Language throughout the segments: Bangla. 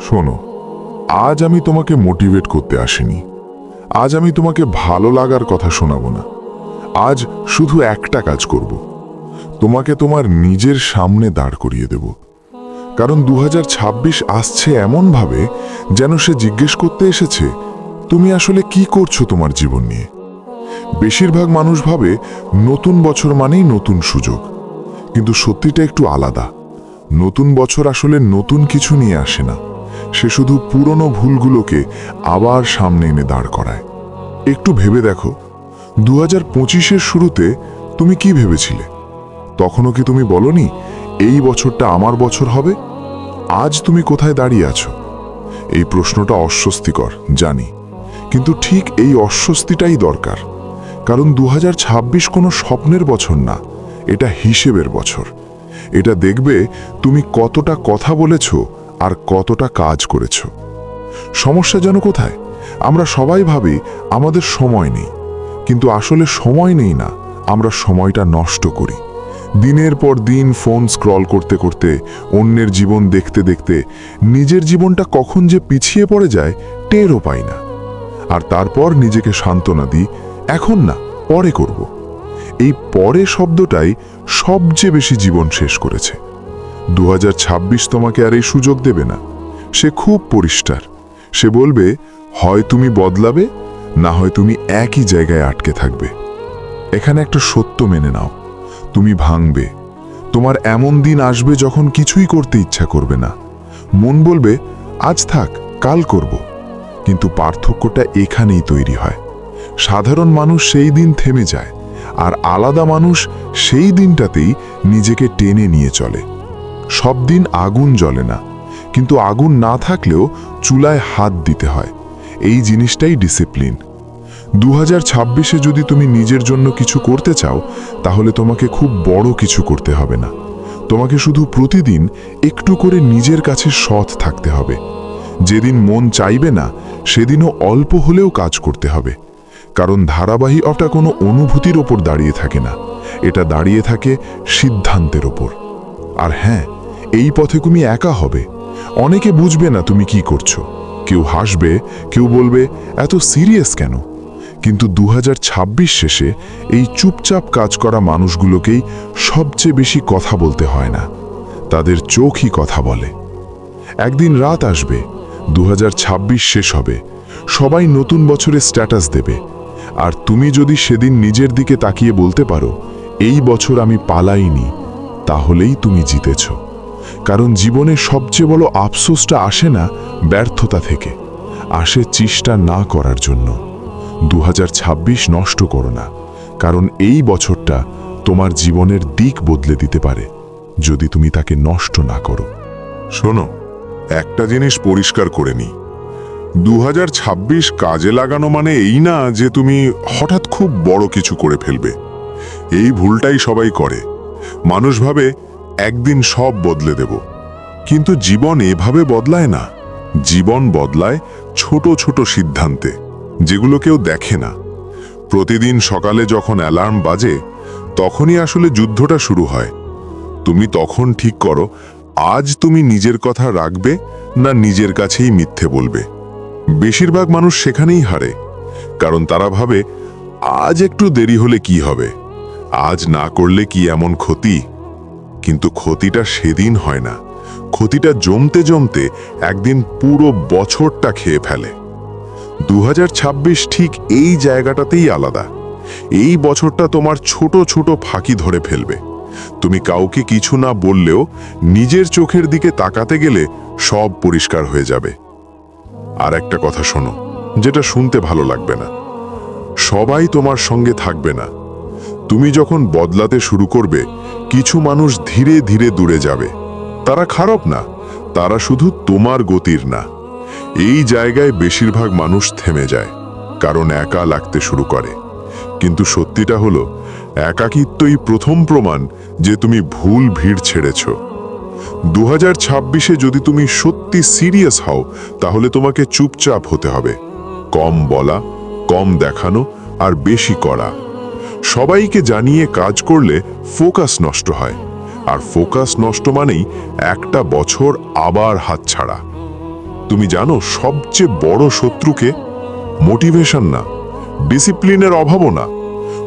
শোনো, আজ আমি তোমাকে মোটিভেট করতে আসিনি। আজ আমি তোমাকে ভালো লাগার কথা শোনাবো না। আজ শুধু একটা কাজ করব। তোমাকে তোমার নিজের সামনে দাঁড় করিয়ে দেব। কারণ দু হাজার ছাব্বিশ আসছে এমনভাবে যেন সে জিজ্ঞেস করতে এসেছে, তুমি আসলে কি করছ তোমার জীবন নিয়ে? বেশিরভাগ মানুষ ভাবে নতুন বছর মানেই নতুন সুযোগ। কিন্তু সত্যিটা একটু আলাদা। নতুন বছর আসলে নতুন কিছু নিয়ে আসে না। সে শুধু পুরনো ভুলগুলোকে আবার সামনে এনে দাঁড় করায়। একটু ভেবে দেখো দু হাজার পঁচিশের শুরুতে তুমি কি ভেবেছিলে? তখনও কি তুমি বলনি, এই বছরটা আমার বছর হবে? আজ তুমি কোথায় দাঁড়িয়ে আছো? এই প্রশ্নটা অস্বস্তিকর, জানি। কিন্তু ঠিক এই অস্বস্তিটাই দরকার। কারণ দু হাজার ছাব্বিশ কোনো স্বপ্নের বছর না। এটা হিসেবের বছর। এটা দেখবে তুমি কতটা কথা বলেছ আর কতটা কাজ করেছ। সমস্যা যেন কোথায়? আমরা সবাই ভাবি আমাদের সময় নেই। কিন্তু আসলে সময় নেই না, আমরা সময়টা নষ্ট করি। দিনের পর দিন ফোন স্ক্রল করতে করতে, অন্যের জীবন দেখতে দেখতে, নিজের জীবনটা কখন যে পিছিয়ে পড়ে যায়, টেরও পাই না। আর তারপর নিজেকে সান্ত্বনা দিই, এখন না, পরে করব। এই পরে শব্দটাই সবচেয়ে বেশি জীবন শেষ করেছে। দু হাজার ছাব্বিশ তোমাকে আর এই সুযোগ দেবে না। সে খুব পরিষ্কার। সে বলবে, হয় তুমি বদলাবে, না হয় তুমি একই জায়গায় আটকে থাকবে। এখানে একটা সত্য মেনে নাও। তুমি ভাঙবে। তোমার এমন দিন আসবে যখন কিছুই করতে ইচ্ছা করবে না। মন বলবে, আজ থাক, কাল করব। কিন্তু পার্থক্যটা এখানেই তৈরি হয়। সাধারণ মানুষ সেই দিন থেমে যায়। আর আলাদা মানুষ সেই দিনটাতেই নিজেকে টেনে নিয়ে চলে। সব দিন আগুন জ্বলে না, কিন্তু আগুন না থাকলেও চুলায় হাত দিতে হয়। এই জিনিসটাই ডিসিপ্লিন। দু হাজার যদি তুমি নিজের জন্য কিছু করতে চাও, তাহলে তোমাকে খুব বড় কিছু করতে হবে না। তোমাকে শুধু প্রতিদিন একটু করে নিজের কাছে সৎ থাকতে হবে। যেদিন মন চাইবে না, সেদিনও অল্প হলেও কাজ করতে হবে। কারণ ধারাবাহিকটা কোনো অনুভূতির ওপর দাঁড়িয়ে থাকে না। এটা দাঁড়িয়ে থাকে সিদ্ধান্তের ওপর। আর হ্যাঁ এই পথে তুমি একা হবে। অনেকে বুঝবে না তুমি কি করছ। কেউ হাসবে, কেউ বলবে, এত সিরিয়াস কেন? কিন্তু দু হাজার ছাব্বিশ শেষে এই চুপচাপ কাজ করা মানুষগুলোকেই সবচেয়ে বেশি কথা বলতে হয় না। তাদের চোখই কথা বলে। একদিন রাত আসবে দু হাজার ছাব্বিশ শেষ হবে। সবাই নতুন বছরের স্ট্যাটাস দেবে। আর তুমি যদি সেদিন নিজের দিকে তাকিয়ে বলতে পারো, এই বছর আমি পালাইনি, তাহলেই তুমি জিতেছ। কারণ জীবনে সবচেয়ে বড় আফসোসটা আসে না ব্যর্থতা থেকে, আসে চেষ্টা না করার জন্য। দু হাজার ছাব্বিশ নষ্ট করো না, কারণ এই বছরটা তোমার জীবনের দিক বদলে দিতে পারে, যদি তুমি তাকে নষ্ট না করো। শোনো, একটা জিনিস পরিষ্কার করে নি দু হাজার ছাব্বিশ কাজে লাগানো মানে এই না যে তুমি হঠাৎ খুব বড় কিছু করে ফেলবে। এই ভুলটাই সবাই করে। মানুষ ভাবে, একদিন সব বদলে দেব। কিন্তু জীবন এভাবে বদলায় না। জীবন বদলায় ছোট ছোট সিদ্ধান্তে, যেগুলো কেউ দেখে না। প্রতিদিন সকালে যখন অ্যালার্ম বাজে, তখনই আসলে যুদ্ধটা শুরু হয়। তুমি তখন ঠিক করো, আজ তুমি নিজের কথা রাখবে না নিজের কাছেই মিথ্যে বলবে। বেশিরভাগ মানুষ সেখানেই হারে, কারণ তারা ভাবে, আজ একটু দেরি হলে কি হবে? আজ না করলে কি এমন ক্ষতি? কিন্তু ক্ষতিটা সেদিন হয় না। ক্ষতিটা জমতে জমতে একদিন পুরো বছরটা খেয়ে ফেলে। দু হাজার ছাব্বিশ ঠিক এই জায়গাটাতেই আলাদা। এই বছরটা তোমার ছোট ছোট ফাঁকি ধরে ফেলবে। তুমি কাউকে কিছু না বললেও নিজের চোখের দিকে তাকাতে গেলে সব পরিষ্কার হয়ে যাবে। আর একটা কথা শোনো, যেটা শুনতে ভালো লাগবে না। সবাই তোমার সঙ্গে থাকবে না। তুমি যখন বদলাতে শুরু করবে, কিছু মানুষ ধীরে ধীরে দূরে যাবে। তারা খারাপ না, তারা শুধু তোমার গতির না। এই জায়গায় বেশিরভাগ মানুষ থেমে যায়, কারণ একা লাগতে শুরু করে। কিন্তু সত্যিটা হলো, একাকিত্বই প্রথম প্রমাণ যে তুমি ভুল ভিড় ছেড়েছ। দু হাজার ছাব্বিশে যদি তুমি সত্যি সিরিয়াস হও, তাহলে তোমাকে চুপচাপ হতে হবে। কম বলা, কম দেখানো আর বেশি করা। সবাইকে জানিয়ে কাজ করলে ফোকাস নষ্ট হয়। আর ফোকাস নষ্ট মানেই একটা বছর আবার হাতছাড়া তুমি জানো, সবচেয়ে বড় শত্রুকে মোটিভেশন না ডিসিপ্লিনের অভাবও না।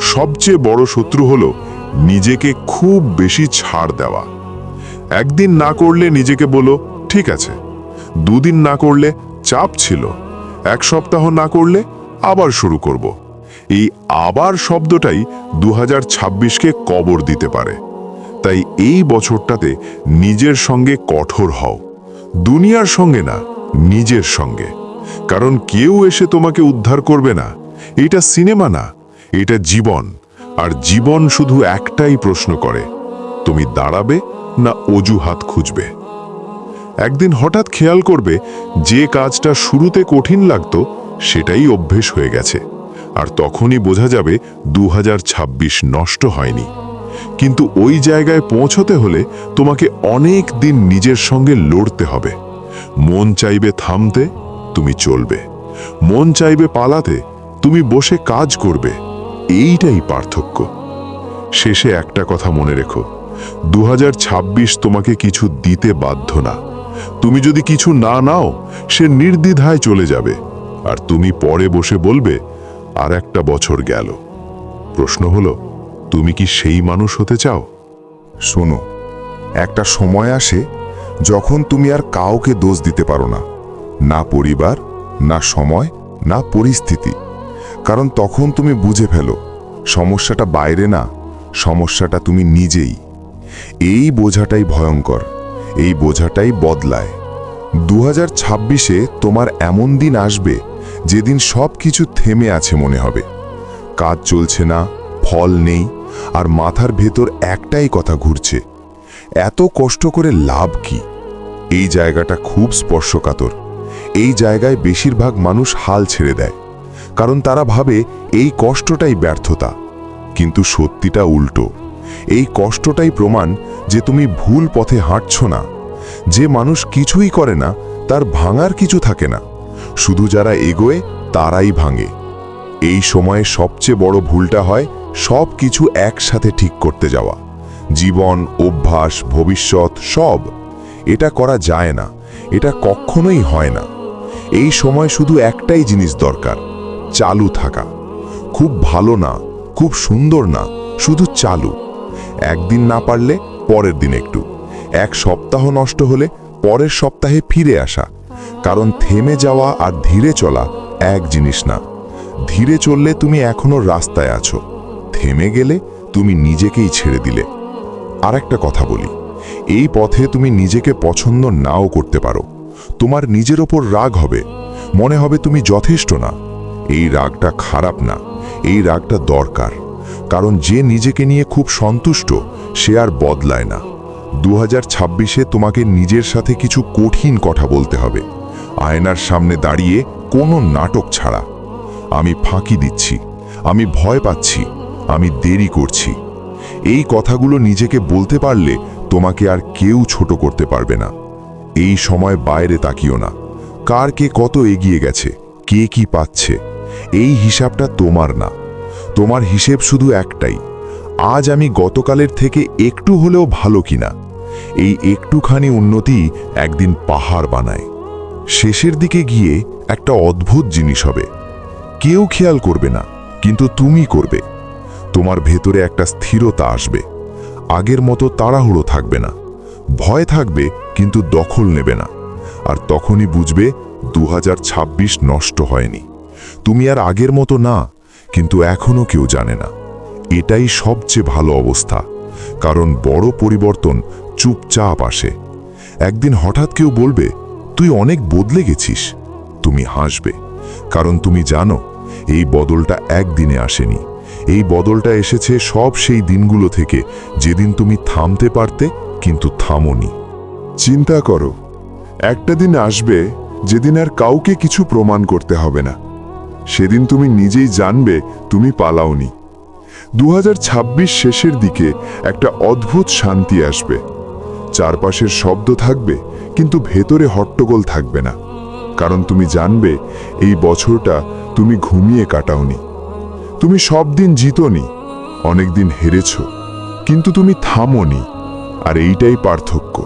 সবচেয়ে বড় শত্রু হলো নিজেকে খুব বেশি ছাড় দেওয়া। একদিন না করলে নিজেকে বলো, ঠিক আছে। দুদিন না করলে চাপ ছিল। এক সপ্তাহ না করলে আবার শুরু করব। এই আবার শব্দটাই দু হাজার কবর দিতে পারে। তাই এই বছরটাতে নিজের সঙ্গে কঠোর হও। দুনিয়ার সঙ্গে না, নিজের সঙ্গে। কারণ কেউ এসে তোমাকে উদ্ধার করবে না। এটা সিনেমা না, এটা জীবন। আর জীবন শুধু একটাই প্রশ্ন করে। তুমি দাঁড়াবে না অজুহাত খুঁজবে। একদিন হঠাৎ খেয়াল করবে, যে কাজটা শুরুতে কঠিন লাগতো, সেটাই অভ্যেস হয়ে গেছে। আর তখনই বোঝা যাবে দু হাজার ছাব্বিশ নষ্ট হয়নি। কিন্তু ওই জায়গায় পৌঁছতে হলে তোমাকে অনেক দিন নিজের সঙ্গে লড়তে হবে। মন চাইবে থামতে, তুমি চলবে। মন চাইবে পালাতে, তুমি বসে কাজ করবে। এইটাই পার্থক্য। শেষে একটা কথা মনে রেখো। দু হাজার ছাব্বিশ তোমাকে কিছু দিতে বাধ্য না। তুমি যদি কিছু না নাও, সে নির্দ্বিধায় চলে যাবে। আর তুমি পরে বসে বলবে, আর একটা বছর গেল। প্রশ্ন হলো, তুমি কি সেই মানুষ হতে চাও? শোনো, একটা সময় আসে যখন তুমি আর কাউকে দোষ দিতে পারো না। না পরিবার, না সময়, না পরিস্থিতি। কারণ তখন তুমি বুঝে ফেলো, সমস্যাটা বাইরে না, সমস্যাটা তুমি নিজেই। এই বোঝাটাই ভয়ঙ্কর, এই বোঝাটাই বদলায়। দু হাজার ছাব্বিশে তোমার এমন দিন আসবে যেদিন সব কিছু থেমে আছে মনে হবে। কাজ চলছে না, ফল নেই, আর মাথার ভেতর একটাই কথা ঘুরছে, এত কষ্ট করে লাভ কি? এই জায়গাটা খুব স্পর্শকাতর, এই জায়গায় বেশিরভাগ মানুষ হাল ছেড়ে দেয়, কারণ তারা ভাবে এই কষ্টটাই ব্যর্থতা, কিন্তু সত্যিটা উল্টো। এই কষ্টটাই প্রমাণ যে তুমি ভুল পথে হাঁটছ না। যে মানুষ কিছুই করে না, তার ভাঙার কিছু থাকে না। শুধু যারা এগোয়, তারাই ভাঙে। এই সময়ে সবচেয়ে বড় ভুলটা হয় সব কিছু একসাথে ঠিক করতে যাওয়া। জীবন, অভ্যাস, ভবিষ্যৎ, সব। এটা করা যায় না। এটা কখনোই হয় না। এই সময় শুধু একটাই জিনিস দরকার, চালু থাকা। খুব ভালো না, খুব সুন্দর না, শুধু চালু। একদিন না পারলে পরের দিন একটু। এক সপ্তাহ নষ্ট হলে পরের সপ্তাহে ফিরে আসা। কারণ থেমে যাওয়া আর ধীরে চলা এক জিনিস না। ধীরে চললে তুমি এখনও রাস্তায় আছো। থেমে গেলে তুমি নিজেকেই ছেড়ে দিলে। আর একটা কথা বলি। এই পথে তুমি নিজেকে পছন্দ নাও করতে পারো। তোমার নিজের ওপর রাগ হবে। মনে হবে তুমি যথেষ্ট না। এই রাগটা খারাপ না। এই রাগটা দরকার। কারণ যে নিজেকে নিয়ে খুব সন্তুষ্ট, সে আর বদলায় না। দু হাজার তোমাকে নিজের সাথে কিছু কঠিন কথা বলতে হবে। আয়নার সামনে দাঁড়িয়ে কোনো নাটক ছাড়া। আমি ফাঁকি দিচ্ছি, আমি ভয় পাচ্ছি, আমি দেরি করছি। এই কথাগুলো নিজেকে বলতে পারলে তোমাকে আর কেউ ছোট করতে পারবে না। এই সময় বাইরে তাকিও না। কার কে কত এগিয়ে গেছে, কে কি পাচ্ছে, এই হিসাবটা তোমার না। তোমার হিসেব শুধু একটাই। আজ আমি গতকালের থেকে একটু হলেও ভালো কিনা। এই একটুখানি উন্নতি একদিন পাহাড় বানায়। শেষের দিকে গিয়ে একটা অদ্ভুত জিনিস হবে। কেউ খেয়াল করবে না, কিন্তু তুমি করবে। তোমার ভেতরে একটা স্থিরতা আসবে। আগের মতো তাড়াহুড়ো থাকবে না। ভয় থাকবে, কিন্তু দখল নেবে না। আর তখনই বুঝবে দু হাজার ছাব্বিশ নষ্ট হয়নি। তুমি আর আগের মতো না। কিন্তু এখনও কেউ জানে না। এটাই সবচেয়ে ভালো অবস্থা, কারণ বড় পরিবর্তন চুপচাপ আসে। একদিন হঠাৎ কেউ বলবে, তুই অনেক বদলে গেছিস। তুমি হাসবে, কারণ তুমি জানো, এই বদলটা একদিনে আসেনি। এই বদলটা এসেছে সব সেই দিনগুলো থেকে, যেদিন তুমি থামতে পারতে, কিন্তু থামোনি। চিন্তা করো, একটা দিন আসবে, যেদিন আর কাউকে কিছু প্রমাণ করতে হবে না। সেদিন তুমি নিজেই জানবে, তুমি পালাওনি। দু হাজার ছাব্বিশ শেষের দিকে একটা অদ্ভুত শান্তি আসবে। চারপাশের শব্দ থাকবে, কিন্তু ভেতরে হট্টগোল থাকবে না। কারণ তুমি জানবে, এই বছরটা তুমি ঘুমিয়ে কাটাওনি। তুমি সব দিন জিতনি অনেকদিন হেরেছ, কিন্তু তুমি থামনি, আর এইটাই পার্থক্য।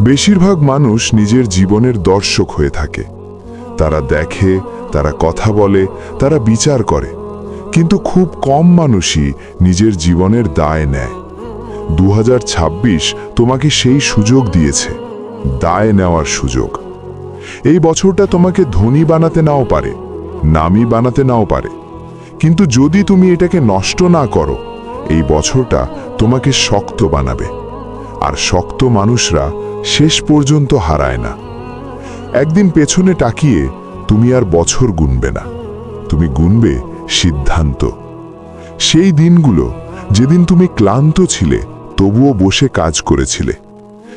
বেশিরভাগ মানুষ নিজের জীবনের দর্শক হয়ে থাকে। তারা দেখে, তারা কথা বলে, তারা বিচার করে। কিন্তু খুব কম মানুষই নিজের জীবনের দায় নেয়। দু হাজার ছাব্বিশ তোমাকে সেই সুযোগ দিয়েছে, দায় নেওয়ার সুযোগ। এই বছরটা তোমাকে ধনী বানাতে নাও পারে, নামি বানাতে নাও পারে। কিন্তু যদি তুমি এটাকে নষ্ট না করো, এই বছরটা তোমাকে শক্ত বানাবে। আর শক্ত মানুষরা শেষ পর্যন্ত হারায় না। একদিন পেছনে তাকিয়ে তুমি আর বছর গুনবে না। তুমি গুনবে সিদ্ধান্ত। সেই দিনগুলো যেদিন তুমি ক্লান্ত ছিলে, তবুও বসে কাজ করেছিলে।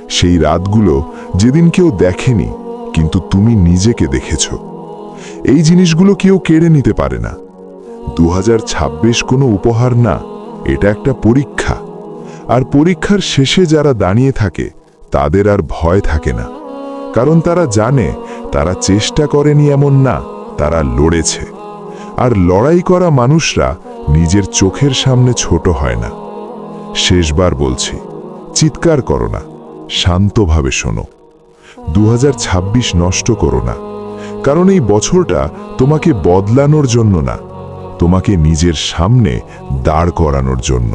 সেই রাতগুলো যেদিন কেউ দেখেনি, কিন্তু তুমি নিজেকে দেখেছ। এই জিনিসগুলো কেউ কেড়ে নিতে পারে না। দু হাজার ছাব্বিশ কোনো উপহার না, এটা একটা পরীক্ষা। আর পরীক্ষার শেষে যারা দাঁড়িয়ে থাকে, তাদের আর ভয় থাকে না। কারণ তারা জানে, তারা চেষ্টা করেনি এমন না, তারা লড়েছে। আর লড়াই করা মানুষরা নিজের চোখের সামনে ছোট হয় না। শেষবার বলছি, চিৎকার করো না, শান্তভাবে শোনো। দু হাজার ছাব্বিশ নষ্ট করো না, কারণ এই বছরটা তোমাকে বদলানোর জন্য না, তোমাকে নিজের সামনে দাঁড় করানোর জন্য।